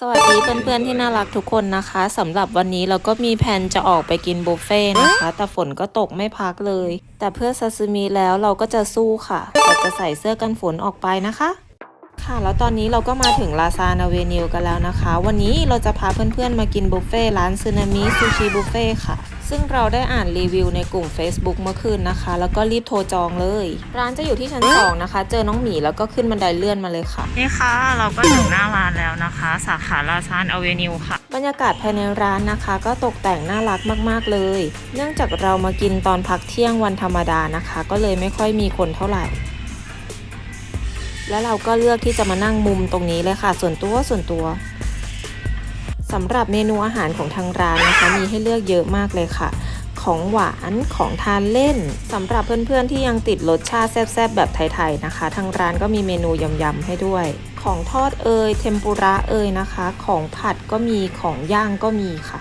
สวัสดีเพื่อนๆที่น่ารักทุกคนนะคะสำหรับวันนี้เราก็มีแผนจะออกไปกินบุฟเฟ่ต์นะคะ แต่ฝนก็ตกไม่พักเลย แต่เพื่อซาซิมิแล้วเราก็จะสู้ค่ะเราจะใส่เสื้อกันฝนออกไปนะคะ ค่ะ แล้วตอนนี้เราก็มาถึงลาซานาเวนิวกันแล้วนะคะ วันนี้เราจะพาเพื่อนๆมากินบุฟเฟ่ต์ร้านซึนามิซูชิบุฟเฟ่ต์ค่ะ ซึ่งเราได้อ่านรีวิวในกลุ่ม Facebook เมื่อคืนนะคะ แล้วก็รีบโทรจองเลย ร้านจะอยู่ที่ชั้นสองนะคะ เจอน้องหมีแล้วก็ขึ้นบันไดเลื่อนมาเลยค่ะ นี่ค่ะ เราก็ถึงหน้าร้านแล้วนะคะ สาขาลาซานอเวนิวค่ะ บรรยากาศภายในร้านนะคะ ก็ตกแต่งน่ารักมากๆเลย เนื่องจากเรามากินตอนพักเที่ยงวันธรรมดานะคะ ก็เลยไม่ค่อยมีคนเท่าไหร่ แล้วเราก็เลือกที่จะมานั่งมุมตรงนี้เลยค่ะ ส่วนตัวส่วนตัวสำหรับเมนูอาหารของทางร้านนะคะมีให้เลือกเยอะมากเลยค่ะ ของหวานของทานเล่นสำหรับเพื่อนๆที่ยังติดรสชาติแซ่บๆแบบไทยๆนะคะ ทางร้านก็มีเมนูยำๆให้ด้วย ของทอดเอยเทมปุระเอยนะคะ ของผัดก็มีของย่างก็มีค่ะ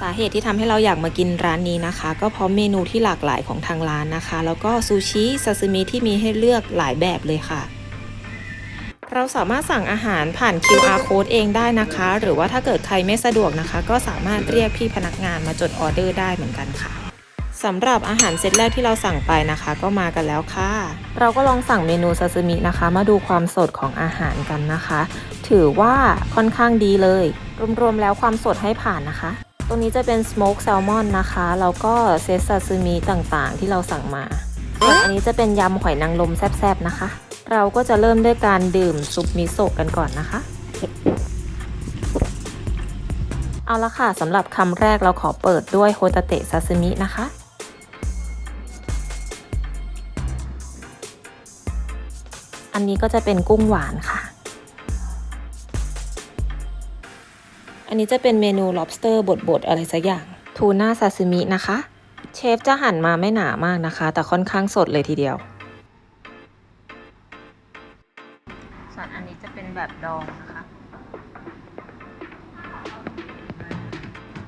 สาเหตุที่ทำให้เราอยากมากินร้านนี้นะคะ ก็เพราะเมนูที่หลากหลายของทางร้านนะคะ แล้วก็ซูชิซาซิมิที่มีให้เลือกหลายแบบเลยค่ะ เราสามารถสั่งอาหารผ่าน QR code เองได้นะคะ หรือว่าถ้าเกิดใครไม่สะดวกนะคะ ก็สามารถเรียกพี่พนักงานมาจดออเดอร์ได้เหมือนกันค่ะสำหรับอาหารเซตแรกที่เราสั่งไปนะคะ ก็มากันแล้วค่ะ เราก็ลองสั่งเมนูซาซิมินะคะ มาดูความสดของอาหารกันนะคะ ถือว่าค่อนข้างดีเลย รวมๆแล้วความสดให้ผ่านนะคะ ตรงนี้จะเป็น smoke salmon นะคะแล้วก็เซตซาซิมิต่างๆ ที่เราสั่งมาส่วนอันนี้จะเป็นยำหอยนางรมแซ่บๆนะคะ เราก็จะเริ่มด้วยการดื่มซุปมิโซะกันก่อนนะคะ เอาละค่ะสำหรับคำแรกเราขอเปิดด้วยโฮตาเตะซาซิมินะคะ อันนี้ก็จะเป็นกุ้งหวานค่ะ อันนี้จะเป็นเมนู lobster บดๆอะไรสักอย่าง ทูน่าซาซิมินะคะ เชฟจะหั่นมาไม่หนามากนะคะ แต่ค่อนข้างสดเลยทีเดียว ดองนะคะ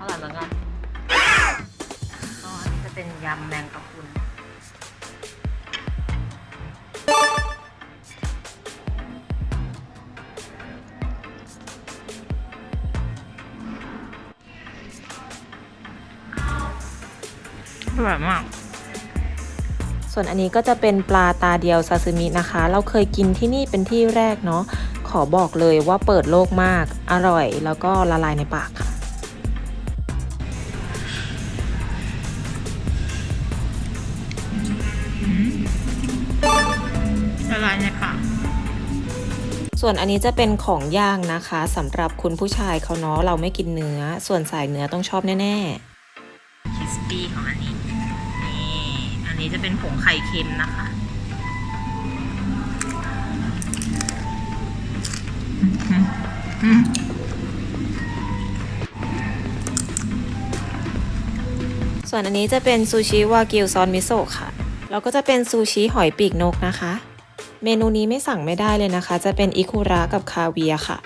อร่อยเหมือนกันก็อันนี้จะเป็นยำแมงกะพรุนอร่อยมาก ส่วนอันนี้ก็จะเป็นปลาตาเดียวซาซิมินะคะ เราเคยกินที่นี่เป็นที่แรกเนาะข อบอกเลยว่าเปิดโลกมาก อร่อยแล้วก็ละลายในปากค่ะ ละลายในปาก ส่วนอันนี้จะเป็นของย่างนะคะสำหรับคุณผู้ชายเขาเนาะเราไม่กินเนื้อ ส่วนสายเนื้อต้องชอบแน่คริสปี้ของอันนี้ นี่ อันนี้จะเป็นผงไข่เค็มนะคะ อืมๆส่วนอันนี้จะเป็นซูชิวากิวซอนมิโซะค่ะ แล้วก็จะเป็นซูชิหอยปีกนกนะคะ เมนูนี้ไม่สั่งไม่ได้เลยนะคะ จะเป็นอิคุระกับคาเวียค่ะ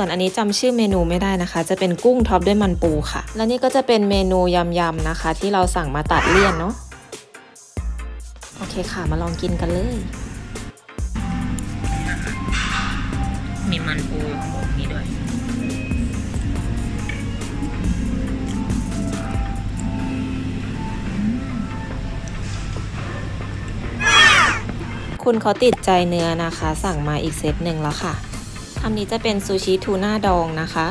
ส่วนอันนี้จำชื่อเมนูไม่ได้นะคะ จะเป็นกุ้งท็อปด้วยมันปูค่ะ และนี่ก็จะเป็นเมนูยำๆนะคะ ที่เราสั่งมาตัดเลี่ยนเนาะโอเคค่ะมาลองกินกันเลย มีมันปูอยู่ข้างบนนี้ด้วยคุณเขาติดใจเนื้อนะคะ สั่งมาอีกเซตหนึ่งแล้วค่ะ อันนี้จะเป็นซูชิทูน่าดองนะคะ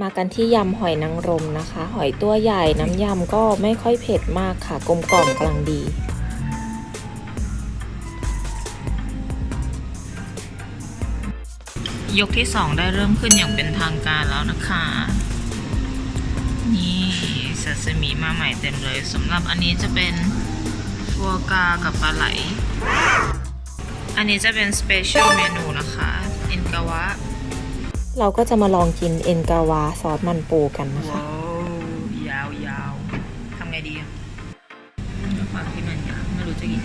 มากันที่ยำหอยนางรมนะคะ หอยตัวใหญ่น้ำยำก็ไม่ค่อยเผ็ดมากค่ะ กลมกล่อมกำลังดียกที่สองได้เริ่มขึ้นอย่างเป็นทางการแล้วนะคะ นี่ ซาซิมิมาใหม่เต็มเลยสำหรับอันนี้จะเป็นฟัวกากับปลาไหล อันนี้จะเป็นสเปเชียลเมนูนะคะเอ็นกาวะ เราก็จะมาลองกินเอ็นกาวะซอสมันปูกันนะคะยาวยาวทำไงดีข้ามที่มันยาวไม่รู้จะกิน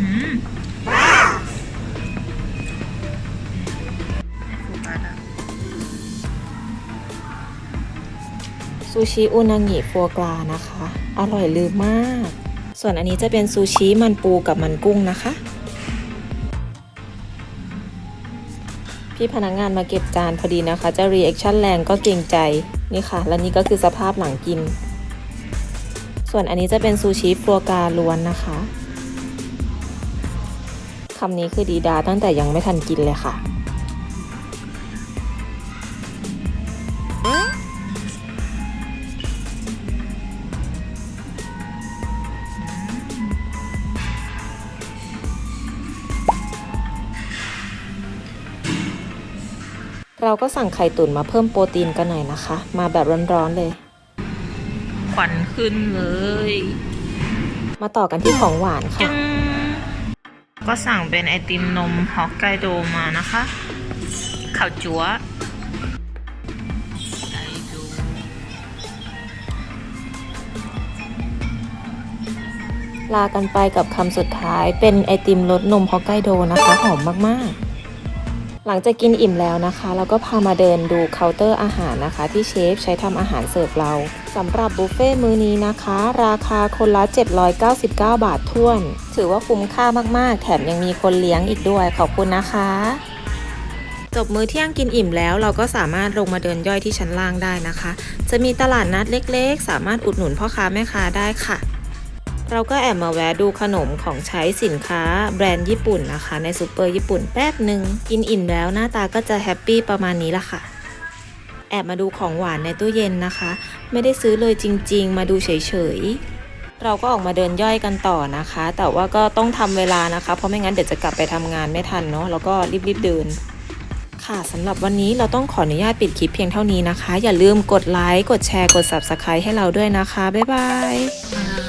อืม ซูชิอุนางิฟัวกรานะคะ อร่อยลืมมาก ส่วนอันนี้จะเป็นซูชิมันปูกับมันกุ้งนะคะ พี่พนักงานมาเก็บจานพอดีนะคะ จะรีแอคชั่นแรงก็เกรงใจ นี่ค่ะ และนี่ก็คือสภาพหลังกิน ส่วนอันนี้จะเป็นซูชิฟัวกราล้วนนะคะคำนี้คือดีดาตั้งแต่ยังไม่ทันกินเลยค่ะ เราก็สั่งไข่ตุ๋นมาเพิ่มโปรตีนกันหน่อยนะคะ มาแบบร้อนๆเลยควันขึ้นเลย มาต่อกันที่ของหวานค่ะจึงก็สั่งเป็นไอติมนมฮอกไกโดมานะคะข้าวจั๊วไอโดลากันไปกับคำสุดท้ายเป็นไอติมรสนมฮอกไกโดนะคะ หอมมาก ๆ หลังจากกินอิ่มแล้วนะคะ เราก็พามาเดินดูเคาน์เตอร์อาหารนะคะ ที่เชฟใช้ทำอาหารเสิร์ฟเราสำหรับบุฟเฟ่ต์มื้อนี้นะคะ ราคาคนละ 799 บาทท้วน ถือว่าคุ้มค่ามากๆ แถมยังมีคนเลี้ยงอีกด้วยขอบคุณนะคะ จบมื้อเที่ยงกินอิ่มแล้ว เราก็สามารถลงมาเดินย่อยที่ชั้นล่างได้นะคะ จะมีตลาดนัดเล็กๆ สามารถอุดหนุนพ่อค้าแม่ค้าได้ค่ะ เราก็แอบมาแวะดูขนมของใช้สินค้าแบรนด์ญี่ปุ่นนะคะ ในซูเปอร์ญี่ปุ่นแป๊บหนึ่งกินอิ่มแล้วหน้าตาก็จะแฮปปี้ประมาณนี้ละค่ะแอบมาดูของหวานในตู้เย็นนะคะ ไม่ได้ซื้อเลยจริง ๆ มาดูเฉยๆ เราก็ออกมาเดินย่อยกันต่อนะคะ แต่ว่าก็ต้องทำเวลานะคะ เพราะไม่งั้นเดี๋ยวจะกลับไปทำงานไม่ทันเนาะแล้วก็รีบๆเดิน ค่ะสำหรับวันนี้เราต้องขออนุญาตปิดคลิปเพียงเท่านี้นะคะ อย่าลืมกดไลค์กดแชร์กด Subscribe ให้เราด้วยนะคะ บ๊ายบายบ๊าย